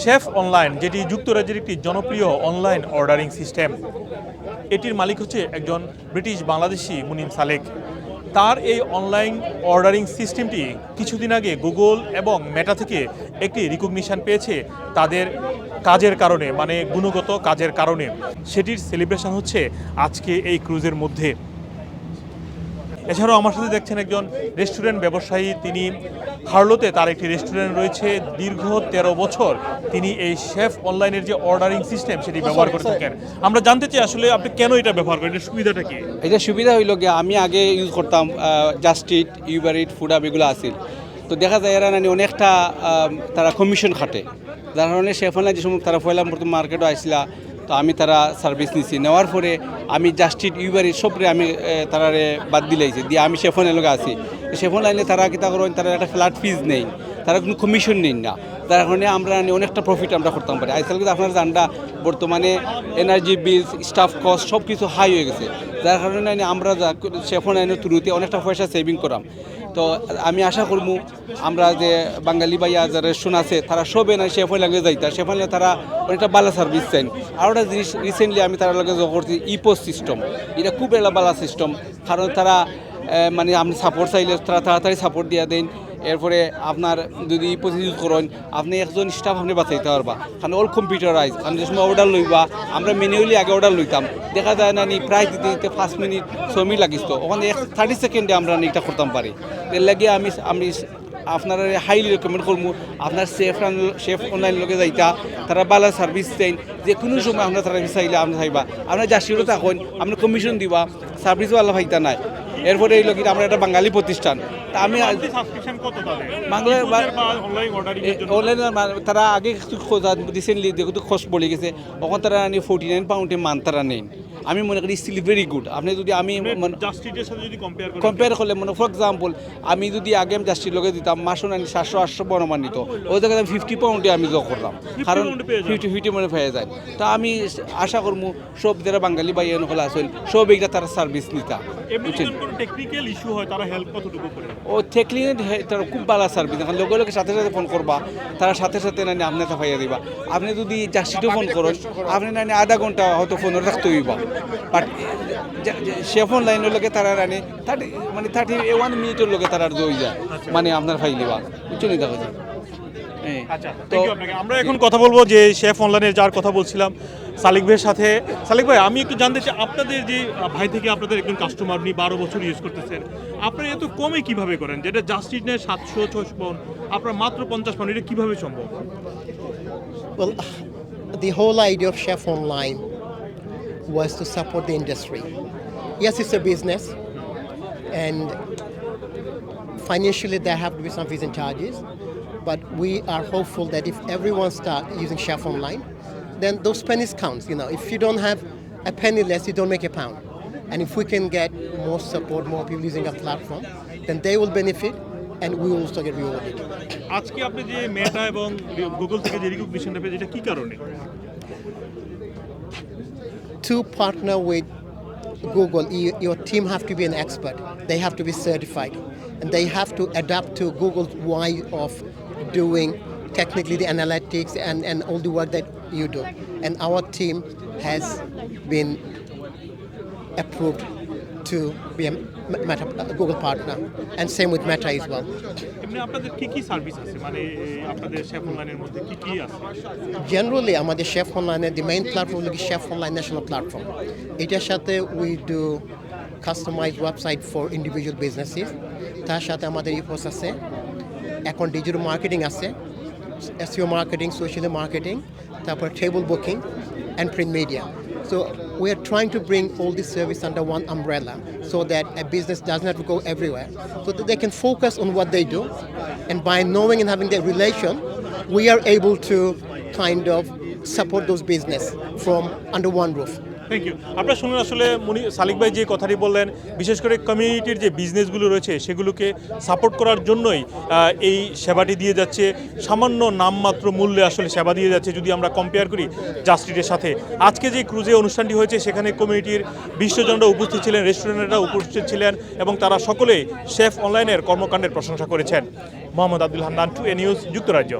Chef online, যেটি যুক্তরাজ্যের একটি জনপ্রিয় অনলাইন অর্ডারিং সিস্টেম। এটির মালিক হচ্ছে একজন ব্রিটিশ বাংলাদেশি মুনিম সালেক। তার এই অনলাইন অর্ডারিং সিস্টেমটি কিছুদিন আগে গুগল এবং মেটা থেকে একটি রিকগনিশন পেয়েছে তাদের কাজের কারণে মানে গুণগত কাজের কারণে। সেটির সেলিব্রেশন হচ্ছে আজকে এই ক্রুজের মধ্যে। এছাড়াও আমার সাথে দেখছেন একজন রেস্টুরেন্ট ব্যবসায়ী তিনি হার্লোতে তার একটি রেস্টুরেন্ট রয়েছে। দীর্ঘ তেরো বছর তিনি এই শেফ অনলাইনের যে অর্ডারিং সিস্টেম সেটি ব্যবহার করে থাকেন। আমরা জানতে চাই আসলে আপনি কেন এটা ব্যবহার করেন? এটার সুবিধাটা কি? এটা সুবিধা হইল গিয়ে আমি আগে ইউজ করতাম just eat Uber eat food up এগুলো আসিল তো দেখা যায় এরা নানি অনেকটা তারা কমিশন খাটে। যার কারণে সেফানে যে সময় তারা পয়লা প্রথম মার্কেটও আসছিলা তো আমি তারা সার্ভিস নিছি। নেওয়ার পরে আমি জাস্ট ইট ইউবার সবরে আমি এ, তারারে বাদ দিলাইছি দিয়ে আমি সেফনের লগে আছি। সেফন লাইনে তারা কিতা করেন তারা একটা ফ্ল্যাট ফিজ নেই। তারা কোনো কমিশন নেই না। যার কারণে আমরা অনেকটা প্রফিট আমরা করতাম পারি। আজকাল কিন্তু আপনার জানটা বর্তমানে এনার্জি বিল স্টাফ কস্ট সব কিছু হাই হয়ে গেছে। যার কারণে আমরা সেফোন আইনের থ্রুতে অনেকটা পয়সা সেভিং করাম। তো আমি আশা করব আমরা যে বাঙালি ভাইয়া যারা রেস্টুরেন্ট আছে, তারা সবে না শেফ লাগে যাইতা। শেফ তারা অনেকটা বালা সার্ভিস চাইন আর একটা জিনিস রিসেন্টলি আমি তারা লগে করছি ইপো সিস্টেম এটা খুব একটা বালা সিস্টেম কারণ তারা মানে আপনি সাপোর্ট চাইলে তারা তাড়াতাড়ি সাপোর্ট দিয়ে দেন। এরপরে আপনার যদি ইপোস ইউজ করেন, আপনি একজন স্টাফ আপনি বাঁচাইতে পারবা। কারণ অল কম্পিউটারাইজ কারণ যে সময় অর্ডার লইবা, আমরা ম্যানুয়ালি আগে অর্ডার লইতাম। দেখা যায় না নি, প্রায় দিতে দিতে পাঁচ মিনিট, ছয় মিনিট লাগিস তো ওখানে এক থার্টি সেকেন্ডে আমরা এটা করতাম পারি। এর লাগে আমি আমি আপনারা হাইলি রেকমেন্ড করব আপনার সেফ শেফ অনলাইন লগে যাইতা, তারা ভালো সার্ভিস দেন। যে কোনো সময় আপনার তারা চাইলে আপনি চাইবা। আপনার জার্সিও থাকুন আপনি কমিশন দিবা সার্ভিসও ভালো পাইতা নাই। এরপরে এই লোকটা আমরা একটা বাঙালি প্রতিষ্ঠান। তা আমি সাবস্ক্রিপশন বাংলা অনলাইন তারা আগে রিসেন্টলি যেহেতু খোঁজ পড়ে গেছে। তখন তারা ফোর্টি নাইন পাউন্ডে মান তারা নেন আমি মনে করি স্টিল ভেরি গুড আপনি যদি আমি জাস্টিসের সাথে যদি কম্পেয়ার করেন কম্পেয়ার করলে মনে ফর এক্সাম্পল আমি যদি আগে আমি জাস্টির লগে দিতাম মাসও নানি সাতশো আটশো বনমান নিত ওই জায়গায় আমি ফিফটি পাউন্ডে আমি যোগ করলাম কারণ। ফিফটি ফিফটি মানে পেয়ে যায়। তা আমি আশা করব সব যারা বাঙালি বাইয়া নকল আসল সব এইটা তারা সার্ভিস নিতা। বুঝছেন? টেকনিক্যাল হয় তারা ও তারা খুব ভালো সার্ভিস এখন লগে লগে সাথে সাথে ফোন করবা তারা সাথে সাথে নানি আপনি ফাইয়া দিবা। আপনি যদি জাস্টিও ফোন করেন আপনি নানি আধা ঘণ্টা হয়তো ফোন রাখতে হইবা। বাট সে লাইনের লগে তারা নানি থার্টি মানে থার্টি ওয়ান মিনিটের লগে তারা দই যায়। মানে আপনার ফাইল দিবা বুঝছেন দেখো জি হ্যাঁ। আচ্ছা তো থ্যাংক ইউ আমরা এখন কথা বলব যে শেফ অনলাইনের যার কথা বলছিলাম সালিক ভাইয়ের সাথে। সালিক ভাই আমি একটু জানতে চাই আপনাদের যে ভাই থেকে আপনাদের একজন কাস্টমার আপনি বারো বছর ইউজ করতেছেন আপনারা এত কমে কীভাবে করেন? যেটা জাস্টিস নেয় সাতশো ছশো পাউন্ড আপনার মাত্র পঞ্চাশ পাউন্ড এটা কীভাবে সম্ভব? Well, the whole idea of Chef Online was to support the industry. Yes, it's a business, and financially there have to be some fees and charges. But we are hopeful that if everyone start using Chef Online, then those pennies counts. You know, if you don't have a penny less, you don't make a pound. And if we can get more support, more people using our platform, then they will benefit, and we will also get rewarded. আজকে আপনি যে মেটা এবং Google থেকে যে রিকগনিশনটা পেয়েছে এটা কি কারণে to partner with Google, you, your team have to be an expert. They have to be certified, and they have to adapt to Google's way of doing technically the analytics and, and all the work that you do. And our team has been approved to be Meta, a Google partner, and same with Meta as well. মানে Generally, আমাদের chef অনলাইনে the main platform হলো chef online national platform এটার সাথে we do customise website for individual businesses তার সাথে আমাদের EPOS আছে এখন ডিজিটাল মার্কেটিং আছে এসিও মার্কেটিং সোশ্যাল মার্কেটিং তারপর table booking and print media we are trying to bring all this service under one umbrella so that a business doesn't go everywhere, so that they can focus on what they do. And by knowing and having that relation, we are able to kind of support those business from under one roof. Thank you আপনারা শুনুন, আসলে মুনি সালিক ভাই যে কথাটি বললেন, বিশেষ করে কমিউনিটির যে বিজনেসগুলো রয়েছে, সেগুলোকে সাপোর্ট করার জন্যই এই সেবাটি দিয়ে যাচ্ছে। সামান্য নামমাত্র মূল্যে আসলে সেবা দিয়ে যাচ্ছে, যদি আমরা কম্পেয়ার করি জাস্টিটের সাথে। আজকে যে ক্রুজে অনুষ্ঠানটি হয়েছে, সেখানে কমিউনিটির বিশ্বজনরা উপস্থিত ছিলেন রেস্টুরেন্টরা উপস্থিত ছিলেন, এবং তারা সকলেই শেফ অনলাইনের কর্মকাণ্ডের প্রশংসা করেছেন। Mohammad Abdul Hannan to A news যুক্তরাজ্য।